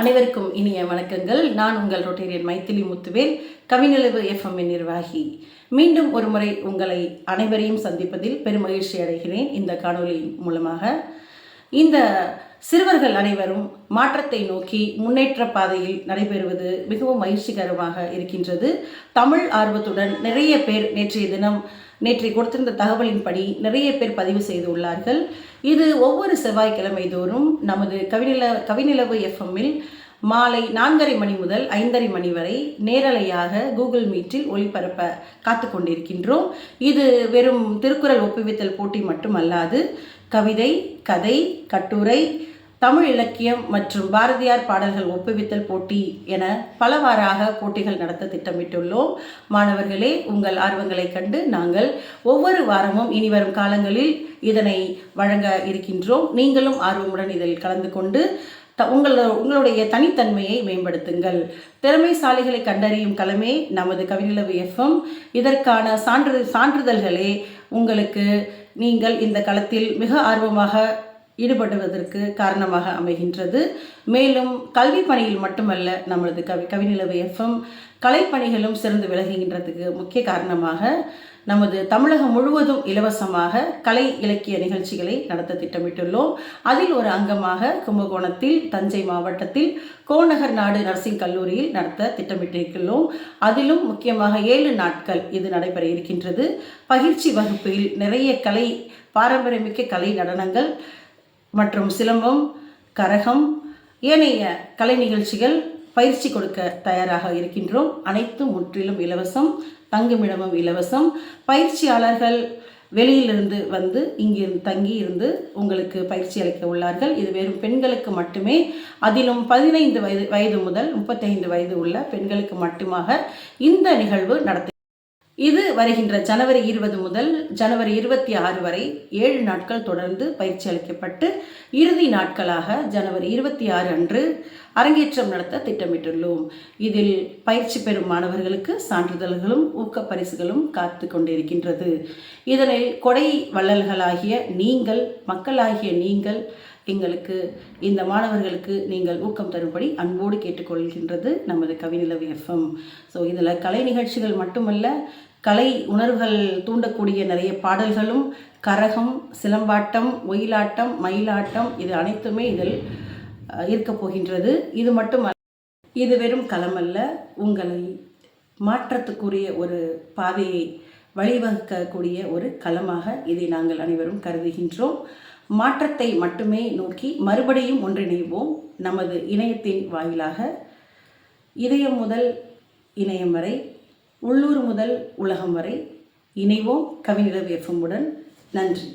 அனைவருக்கும் இனிய வணக்கங்கள். நான் உங்கள் ரொட்டேரியன் மைத்திலி முத்துவேல் கவிநிலவு எஃப்எம் நிர்வாகி. மீண்டும் ஒரு முறை உங்களை அனைவரையும் சந்திப்பதில் பெருமகிழ்ச்சி அடைகிறேன். இந்த காணொளி மூலமாக இந்த சிறுவர்கள் அனைவரும் மாற்றத்தை நோக்கி முன்னேற்ற பாதையில் நடைபெறுவது மிகவும் மகிழ்ச்சிகரமாக இருக்கின்றது. தமிழ் ஆர்வத்துடன் நிறைய பேர் நேற்றைய தினம் நேற்றை கொடுத்திருந்த தகவலின்படி நிறைய பேர் பதிவு செய்துள்ளார்கள் இது ஒவ்வொரு செவ்வாய்க்கிழமை தோறும் நமது கவிநில கவிநிலவு எஃப்எம்மில் மாலை நான்கரை மணி முதல் ஐந்தரை மணி வரை நேரலையாக கூகுள் மீட்டில் ஒளிபரப்ப காத்து கொண்டிருக்கின்றோம். இது வெறும் திருக்குறள் ஒப்புவித்தல் போட்டி மட்டுமல்லாது கவிதை கதை கட்டுரை தமிழ் இலக்கியம் மற்றும் பாரதியார் பாடல்கள் ஒப்புவித்தல் போட்டி என பலவாறாக போட்டிகள் நடத்த திட்டமிட்டுள்ளோம். மாணவர்களே உங்கள் ஆர்வங்களை கண்டு நாங்கள் ஒவ்வொரு வாரமும் இனி வரும் காலங்களில் இதனை வழங்க இருக்கின்றோம். நீங்களும் ஆர்வமுடன் இதில் கலந்து கொண்டு த உங்கள உங்களுடைய தனித்தன்மையை மேம்படுத்துங்கள். திறமைசாலிகளை கண்டறியும் களமே நமது கவிநிலவு எஃப்எம். இதற்கான சான்று சான்றிதழ்களே உங்களுக்கு நீங்கள் இந்த களத்தில் மிக ஆர்வமாக ஈடுபடுவதற்கு காரணமாக அமைகின்றது. மேலும் கல்வி பணியில் மட்டுமல்ல நம்மளது கவி கவிநிலவு எஃப்எம் கலைப்பணிகளும் சிறந்து விளங்குகின்றதுக்கு முக்கிய காரணமாக நமது தமிழகம் முழுவதும் இலவசமாக கலை இலக்கிய நிகழ்ச்சிகளை நடத்த திட்டமிட்டுள்ளோம். அதில் ஒரு அங்கமாக கும்பகோணத்தில் தஞ்சை மாவட்டத்தில் கோநகர் நாடு நர்சிங் கல்லூரியில் நடத்த திட்டமிட்டிருக்கிறோம் அதிலும் முக்கியமாக ஏழு நாட்கள் இது நடைபெற இருக்கின்றது. பயிற்சி வகுப்பில் நிறைய கலை பாரம்பரியமிக்க கலை நடனங்கள் மற்றும் சிலம்பம் கரகம் ஏனைய கலை நிகழ்ச்சிகள் பயிற்சி கொடுக்க தயாராக இருக்கின்றோம். அனைத்தும் முற்றிலும் இலவசம் தங்குமிடமும் இலவசம். பயிற்சியாளர்கள் வெளியிலிருந்து வந்து இங்கிருந்து தங்கி இருந்து உங்களுக்கு பயிற்சி அளிக்க உள்ளார்கள். இது வெறும் பெண்களுக்கு மட்டுமே. அதிலும் பதினைந்து வயது வயது முதல் முப்பத்தைந்து வயது உள்ள பெண்களுக்கு மட்டுமாக இந்த நிகழ்வு நடத்த இது வருகின்ற ஜனவரி இருபது முதல் ஜனவரி இருபத்தி ஆறு வரை ஏழு நாட்கள் தொடர்ந்து பயிற்சி அளிக்கப்பட்டு இறுதி நாட்களாக ஜனவரி இருபத்தி ஆறு அன்று அரங்கேற்றம் நடத்த திட்டமிட்டுள்ளோம். இதில் பயிற்சி பெறும் மாணவர்களுக்கு சான்றிதழ்களும் ஊக்க பரிசுகளும் காத்து கொண்டிருக்கின்றது. இதனில் கொடை வள்ளல்களாகிய நீங்கள் மக்களாகிய நீங்கள் எங்களுக்கு இந்த மாணவர்களுக்கு நீங்கள் ஊக்கம் தரும்படி அன்போடு கேட்டுக்கொள்கின்றது நமது கவிநிலவு எஃப்எம் ஸோ இதில் கலை நிகழ்ச்சிகள் மட்டுமல்ல கலை உணர்வுகள் தூண்டக்கூடிய நிறைய பாடல்களும் கரகம் சிலம்பாட்டம் ஒயிலாட்டம் மயிலாட்டம் இது அனைத்துமே இதில் இருக்கப் போகின்றது. இது மட்டும் இது வெறும் களமல்ல உங்களை மாற்றத்துக்குரிய ஒரு பாதையை வழிவகுக்கக்கூடிய ஒரு களமாக இதை நாங்கள் அனைவரும் கருதுகின்றோம். மாற்றத்தை மட்டுமே நோக்கி மறுபடியும் ஒன்றிணைவோம் நமது இணையத்தின் வாயிலாக. இதயம் முதல் இணையம் வரை உள்ளூர் முதல் உலகம் வரை இணைவோம் கவிநிலவு எஃப்எம்முடன் நன்றி.